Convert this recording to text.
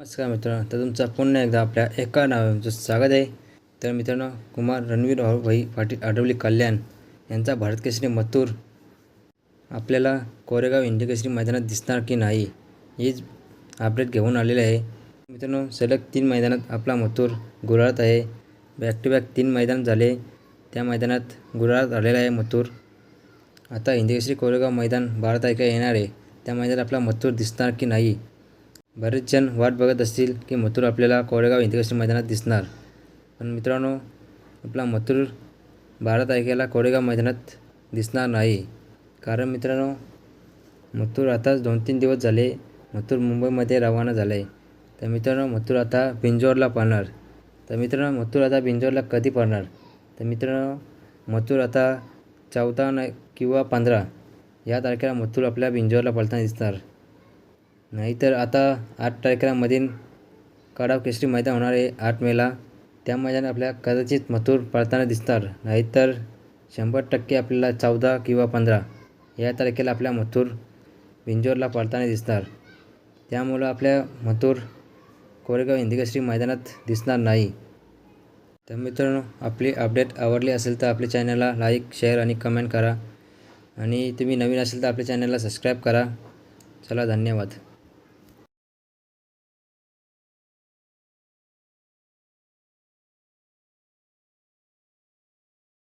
नमस्कार मित्रांनो तर तुमचा पुन्हा एकदा आपल्या एका नावाचं स्वागत आहे. तर मित्रांनो कुमार रणवीर भाई पाटील आडवली कल्याण यांचा भारत केसरी मथुर आपल्याला कोरेगाव इंडिया केसरी मैदानात दिसणार की नाही हीच अपडेट घेऊन आलेले आहे. मित्रांनो सलग तीन मैदानात आपला मथुर गुराळात आहे. बॅक टू बॅक तीन मैदान झाले. त्या मैदानात गुराळात आलेला आहे मथुर आता इंडिया केसरी कोरेगाव मैदान बारा तारखेला येणार आहे. त्या मैदानात आपला मथुर दिसणार की नाही बरेच जण वाट बघत असतील की मथुर आपल्याला कोरेगाव इंदिकेश्वर मैदानात दिसणार. पण मित्रांनो आपला मथुर बारा तारखेला कोरेगाव मैदानात दिसणार नाही. कारण मित्रांनो मथुर आताच दोन तीन दिवस झाले मथुर मुंबईमध्ये रवाना झालं आहे तर मित्रांनो मथुर आता बिंजोरला पळणार तर मित्रांनो मथुर आता बिंजोरला कधी पळणार तर मित्रांनो मथुर आता चौदा किंवा पंधरा या तारखेला मथुर आपल्या बिंजोरला पळताना दिसणार. नाहीतर आता आठ तारखेला मधील कडाव केसरी मैदान होणार आहे आठ मेला. त्या मैदानात आपल्याला कदाचित मथुर पळताना दिसणार. नाहीतर शंभर टक्के आपल्याला चौदा किंवा पंधरा या तारखेला आपल्या मथुर विंजोरला पळताना दिसणार. त्यामुळं आपल्या मथुर कोरेगाव हिंदकेसरी मैदानात दिसणार नाही. तर मित्रांनो आपली अपडेट आवडली असेल तर आपल्या चॅनलला लाईक शेअर आणि कमेंट करा. आणि तुम्ही नवीन असेल तर आपल्या चॅनलला सबस्क्राईब करा. चला धन्यवाद.